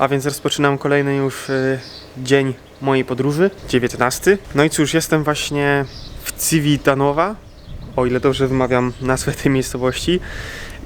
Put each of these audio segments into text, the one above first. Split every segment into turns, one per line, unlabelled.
A więc rozpoczynam kolejny już y, dzień mojej podróży, 19. No i cóż, jestem właśnie w Civitanowa, o ile dobrze wymawiam nazwę tej miejscowości.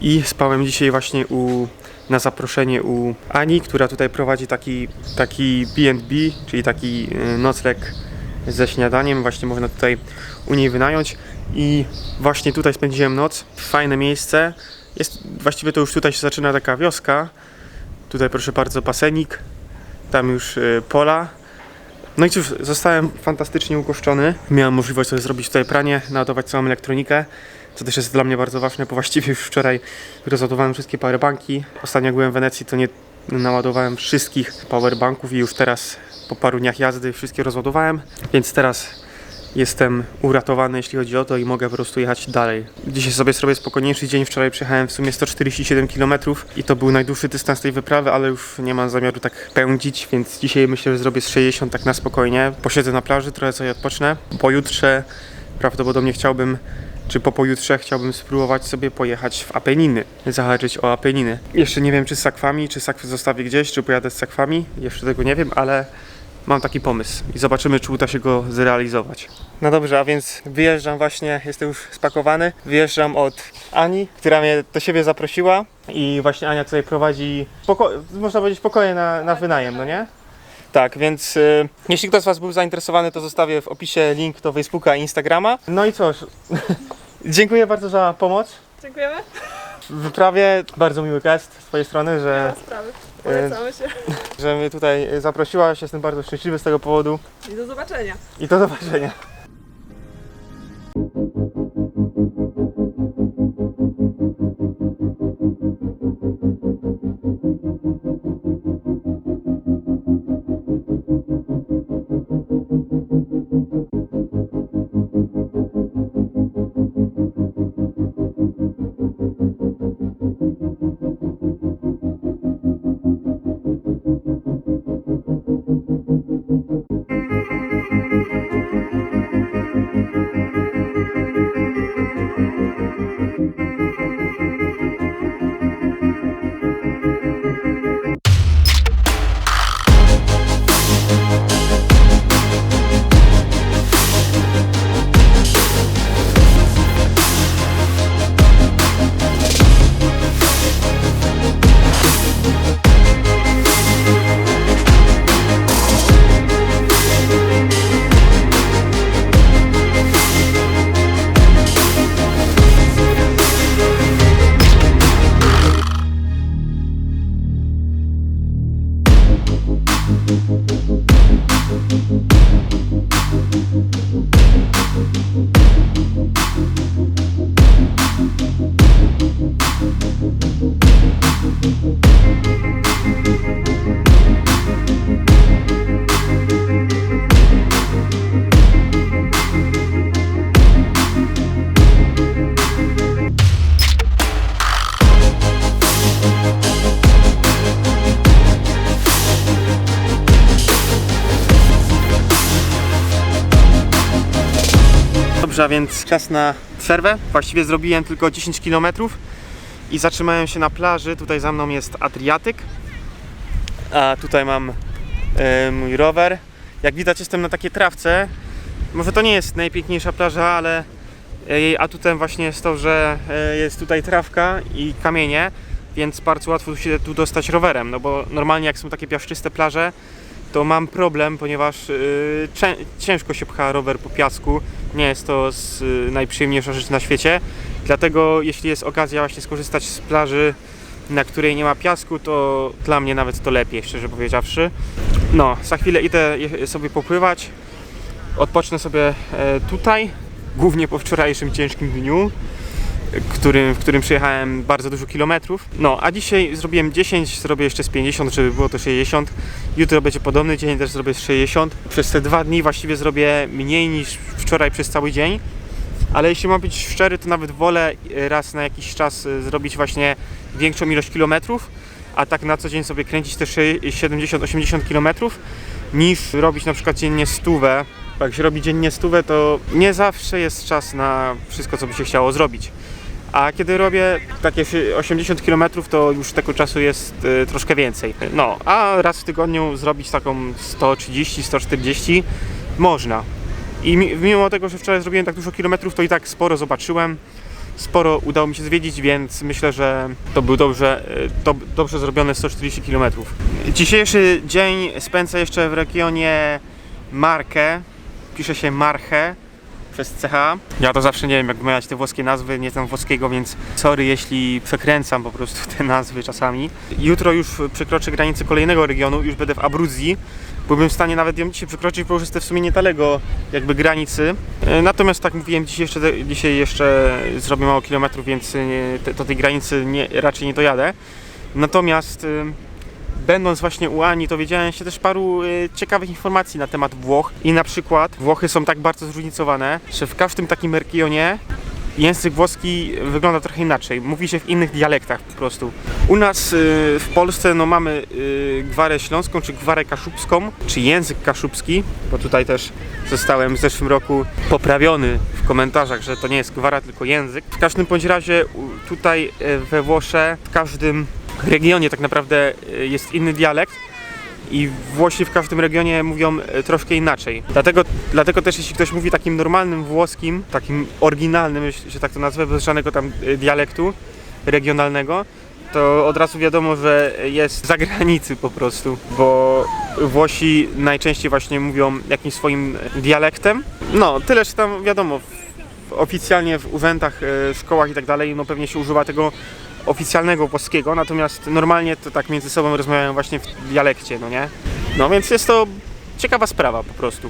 I spałem dzisiaj właśnie u, na zaproszenie u Ani, która tutaj prowadzi taki, taki B&B, czyli taki y, nocleg ze śniadaniem. Właśnie można tutaj u niej wynająć. I właśnie tutaj spędziłem noc. Fajne miejsce. Jest, właściwie to już tutaj się zaczyna taka wioska. Tutaj proszę bardzo basenik. Tam już y, pola. No i cóż, zostałem fantastycznie ugoszczony. Miałem możliwość sobie zrobić tutaj pranie, naładować całą elektronikę, co też jest dla mnie bardzo ważne, bo właściwie już wczoraj rozładowałem wszystkie powerbanki. Ostatnio jak byłem w Wenecji, to nie naładowałem wszystkich powerbanków i już teraz po paru dniach jazdy wszystkie rozładowałem, więc teraz jestem uratowany, jeśli chodzi o to i mogę po prostu jechać dalej. Dzisiaj sobie zrobię spokojniejszy dzień. Wczoraj przejechałem w sumie 147 km i to był najdłuższy dystans tej wyprawy, ale już nie mam zamiaru tak pędzić, więc dzisiaj myślę, że zrobię z 60 tak na spokojnie. Posiedzę na plaży, trochę sobie odpocznę. Pojutrze prawdopodobnie chciałbym czy po pojutrze chciałbym spróbować sobie pojechać w Apeniny, zahaczyć o Apeniny. Jeszcze nie wiem, czy z sakwami, czy sakwy zostawię gdzieś, czy pojadę z sakwami, jeszcze tego nie wiem, ale mam taki pomysł i zobaczymy, czy uda się go zrealizować. No dobrze, a więc wyjeżdżam właśnie, jestem już spakowany. Wyjeżdżam od Ani, która mnie do siebie zaprosiła i właśnie Ania tutaj prowadzi, poko- można powiedzieć, pokoje na, na wynajem, no nie? Tak, więc y, jeśli ktoś z Was był zainteresowany, to zostawię w opisie link do Facebooka i Instagrama. No i cóż, dziękuję bardzo za pomoc
Dziękujemy.
w wyprawie. Bardzo miły gest z Twojej strony,
Nie
że,
ma sprawy. Polecamy się.
że mnie tutaj zaprosiłaś. Jestem bardzo szczęśliwy z tego powodu
I do zobaczenia.
i do zobaczenia. Dobrze, więc czas na przerwę. Właściwie zrobiłem tylko 10 km i zatrzymałem się na plaży. Tutaj za mną jest Adriatyk. A tutaj mam e, mój rower. Jak widać jestem na takiej trawce. Może to nie jest najpiękniejsza plaża, ale e, jej atutem właśnie jest to, że e, jest tutaj trawka i kamienie, więc bardzo łatwo się tu dostać rowerem, no bo normalnie jak są takie piaszczyste plaże, to mam problem, ponieważ ciężko się pcha rower po piasku. Nie jest to z, y, najprzyjemniejsza rzecz na świecie. Dlatego jeśli jest okazja właśnie skorzystać z plaży, na której nie ma piasku, to dla mnie nawet to lepiej, szczerze powiedziawszy. No, za chwilę idę sobie popływać. Odpocznę sobie e, tutaj, głównie po wczorajszym ciężkim dniu którym, w którym przejechałem bardzo dużo kilometrów. No, a dzisiaj zrobiłem 10, zrobię jeszcze z 50, żeby było to 60. Jutro będzie podobny dzień, też zrobię z 60. Przez te dwa dni właściwie zrobię mniej niż wczoraj przez cały dzień. Ale jeśli mam być szczery, to nawet wolę e, raz na jakiś czas e, zrobić właśnie większą ilość kilometrów, a tak na co dzień sobie kręcić te 70-80 kilometrów, niż robić na przykład dziennie stówę. Jak się robi dziennie stówę, to nie zawsze jest czas na wszystko, co by się chciało zrobić. A kiedy robię takie 80 km, to już tego czasu jest y, troszkę więcej. No, a raz w tygodniu zrobić taką 130-140 można. I mi- mimo tego, że wczoraj zrobiłem tak dużo kilometrów, to i tak sporo zobaczyłem. Sporo udało mi się zwiedzić, więc myślę, że to był dobrze, y, dob- dobrze zrobione 140 km. Dzisiejszy dzień spędzę jeszcze w regionie Marche. Pisze się Marche przez CH. Ja to zawsze nie wiem, jak wymawiać te włoskie nazwy, nie znam włoskiego, więc sorry, jeśli przekręcam po prostu te nazwy czasami. Jutro już przekroczę granicę kolejnego regionu, już będę w Abruzji. Byłbym w stanie nawet ją dzisiaj przekroczyć, bo już jestem w sumie niedaleko jakby granicy. E, Natomiast tak mówiłem, dzisiaj jeszcze, dzisiaj jeszcze zrobię mało kilometrów, więc e, te- do tej granicy nie, raczej nie dojadę. Natomiast e, będąc właśnie u Ani, dowiedziałem się też paru y, ciekawych informacji na temat Włoch. I na przykład Włochy są tak bardzo zróżnicowane, że w każdym takim regionie język włoski wygląda trochę inaczej. Mówi się w innych dialektach po prostu. U nas y, w Polsce no, mamy y, gwarę śląską, czy gwarę kaszubską, czy język kaszubski, bo tutaj też zostałem w zeszłym roku poprawiony w komentarzach, że to nie jest gwara, tylko język. W każdym bądź razie tutaj y, we Włosze, w każdym regionie tak naprawdę y, jest inny dialekt i Włosi w każdym regionie mówią e, troszkę inaczej. Dlatego, dlatego też jeśli ktoś mówi takim normalnym włoskim, takim oryginalnym, jeśli- że tak to nazwę, bez żadnego tam e, dialektu regionalnego, to od razu wiadomo, że jest z zagranicy po prostu, bo Włosi najczęściej właśnie mówią jakimś swoim dialektem. No, tyle, że tam wiadomo, oficjalnie w urzędach, e, szkołach i tak dalej, no pewnie się używa tego oficjalnego włoskiego, natomiast normalnie to tak między sobą rozmawiają właśnie w dialekcie, no nie? No więc jest to ciekawa sprawa po prostu.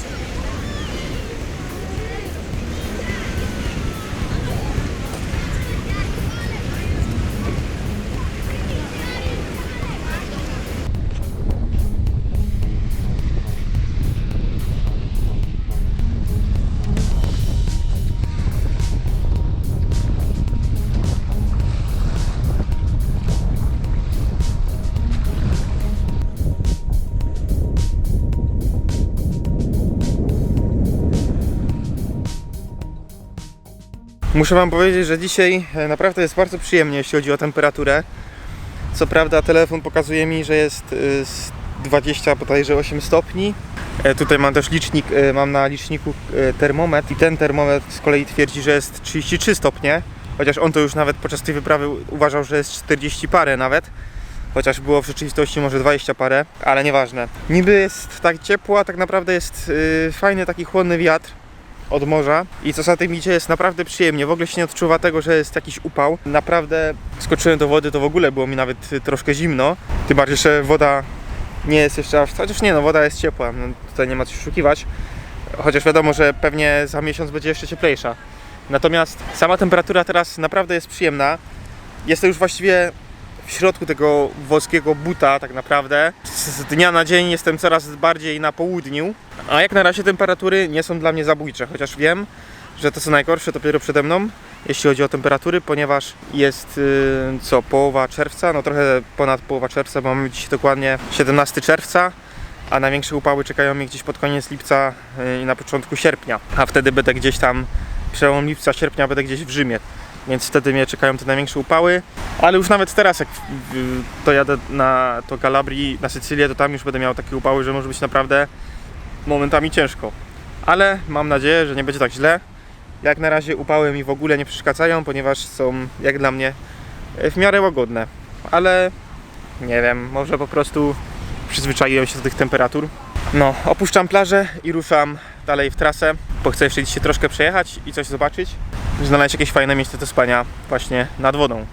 Muszę Wam powiedzieć, że dzisiaj e, naprawdę jest bardzo przyjemnie, jeśli chodzi o temperaturę. Co prawda telefon pokazuje mi, że jest e, z 20 bodajże 8 stopni. E, Tutaj mam też licznik, e, mam na liczniku e, termometr i ten termometr z kolei twierdzi, że jest 33 stopnie. Chociaż on to już nawet podczas tej wyprawy uważał, że jest 40 parę nawet. Chociaż było w rzeczywistości może 20 parę, ale nieważne. Niby jest tak ciepło, a tak naprawdę jest e, fajny taki chłodny wiatr od morza i co za tym idzie jest naprawdę przyjemnie. W ogóle się nie odczuwa tego, że jest jakiś upał. Naprawdę skoczyłem do wody, to w ogóle było mi nawet y, troszkę zimno. Tym bardziej, że woda nie jest jeszcze aż... Chociaż nie no, woda jest ciepła, no, tutaj nie ma co oszukiwać. Chociaż wiadomo, że pewnie za miesiąc będzie jeszcze cieplejsza. Natomiast sama temperatura teraz naprawdę jest przyjemna. Jestem już właściwie w środku tego włoskiego buta tak naprawdę. Z dnia na dzień jestem coraz bardziej na południu. A jak na razie temperatury nie są dla mnie zabójcze, chociaż wiem, że to co najgorsze dopiero przede mną, jeśli chodzi o temperatury, ponieważ jest yy, co, połowa czerwca, no trochę ponad połowa czerwca, bo mamy dziś dokładnie 17 czerwca, a największe upały czekają mnie gdzieś pod koniec lipca yy, i na początku sierpnia, a wtedy będę gdzieś tam, przełom lipca, sierpnia będę gdzieś w Rzymie, więc wtedy mnie czekają te największe upały, ale już nawet teraz jak to jadę na to Galabrii, na Sycylię, to tam już będę miał takie upały, że może być naprawdę momentami ciężko. Ale mam nadzieję, że nie będzie tak źle. Jak na razie upały mi w ogóle nie przeszkadzają, ponieważ są jak dla mnie e, w miarę łagodne. Ale nie wiem, może po prostu przyzwyczaiłem się do tych temperatur. No, opuszczam plażę i ruszam dalej w trasę, bo chcę jeszcze dzisiaj troszkę przejechać i coś zobaczyć. Znaleźć jakieś fajne miejsce do spania właśnie nad wodą.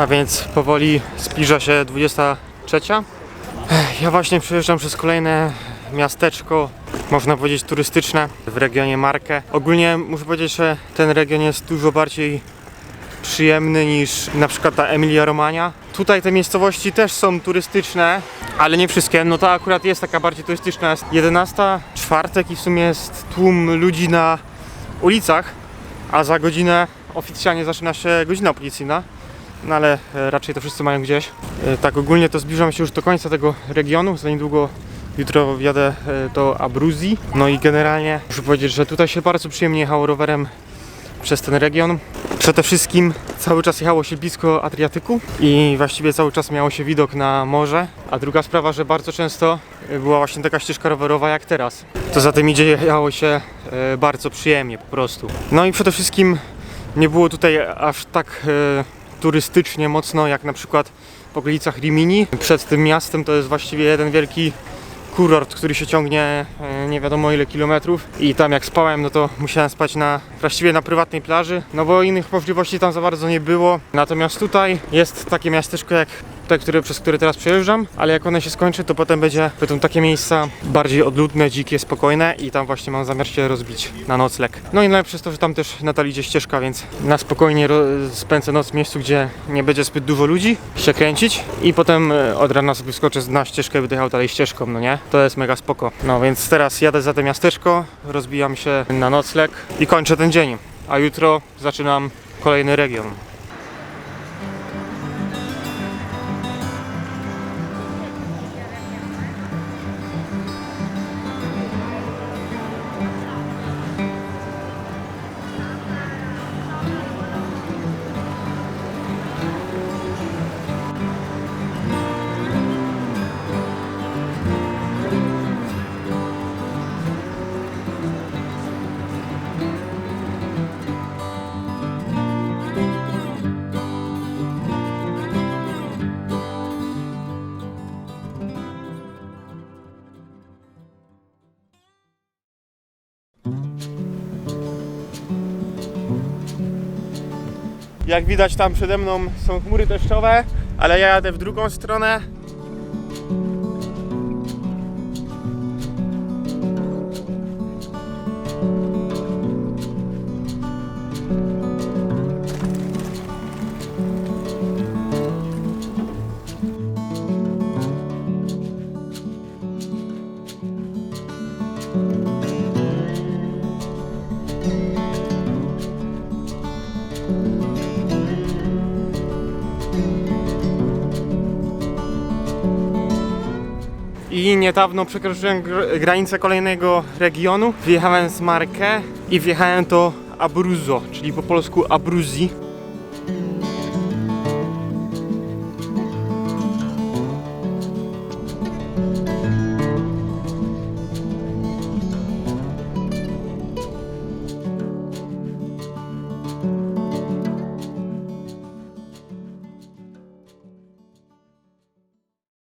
A więc powoli zbliża się 23. Ech, Ja właśnie przejeżdżam przez kolejne miasteczko, można powiedzieć turystyczne w regionie Markę. Ogólnie muszę powiedzieć, że ten region jest dużo bardziej przyjemny niż na przykład ta Emilia Romagna. Tutaj te miejscowości też są turystyczne, ale nie wszystkie. No to akurat jest taka bardziej turystyczna. Jest 11, czwartek i w sumie jest tłum ludzi na ulicach, a za godzinę oficjalnie zaczyna się godzina policyjna. No ale e, raczej to wszyscy mają gdzieś. E, Tak ogólnie to zbliżam się już do końca tego regionu. Za niedługo jutro wjadę e, do Abruzji. No i generalnie muszę powiedzieć, że tutaj się bardzo przyjemnie jechało rowerem przez ten region. Przede wszystkim cały czas jechało się blisko Adriatyku i właściwie cały czas miało się widok na morze. A druga sprawa, że bardzo często była właśnie taka ścieżka rowerowa jak teraz. To za tym idzie jechało się bardzo przyjemnie po prostu. No i przede wszystkim nie było tutaj aż tak turystycznie mocno jak na przykład w okolicach Rimini. Przed tym miastem to jest właściwie jeden wielki kurort, który się ciągnie e, nie wiadomo ile kilometrów i tam jak spałem, no to musiałem spać na właściwie na prywatnej plaży, no bo innych możliwości tam za bardzo nie było. Natomiast tutaj jest takie miasteczko jak te, które, przez które teraz przejeżdżam, ale jak one się skończy, to potem będzie, będą takie miejsca bardziej odludne, dzikie, spokojne i tam właśnie mam zamiar się rozbić na nocleg. No i najlepsze jest to, że tam też nadal idzie ścieżka, więc na spokojnie spędzę noc w miejscu, gdzie nie będzie zbyt dużo ludzi się kręcić i potem e, od rana sobie wskoczę na ścieżkę i będę jechał dalej ścieżką, no nie? To jest mega spoko. No więc teraz jadę za to miasteczko, rozbijam się na nocleg i kończę ten dzień. A jutro zaczynam kolejny region. Jak widać tam przede mną są chmury deszczowe, ale ja jadę w drugą stronę. I niedawno przekroczyłem gr- granicę kolejnego regionu. Wjechałem z Markę i wjechałem do Abruzzo, czyli po polsku Abruzji.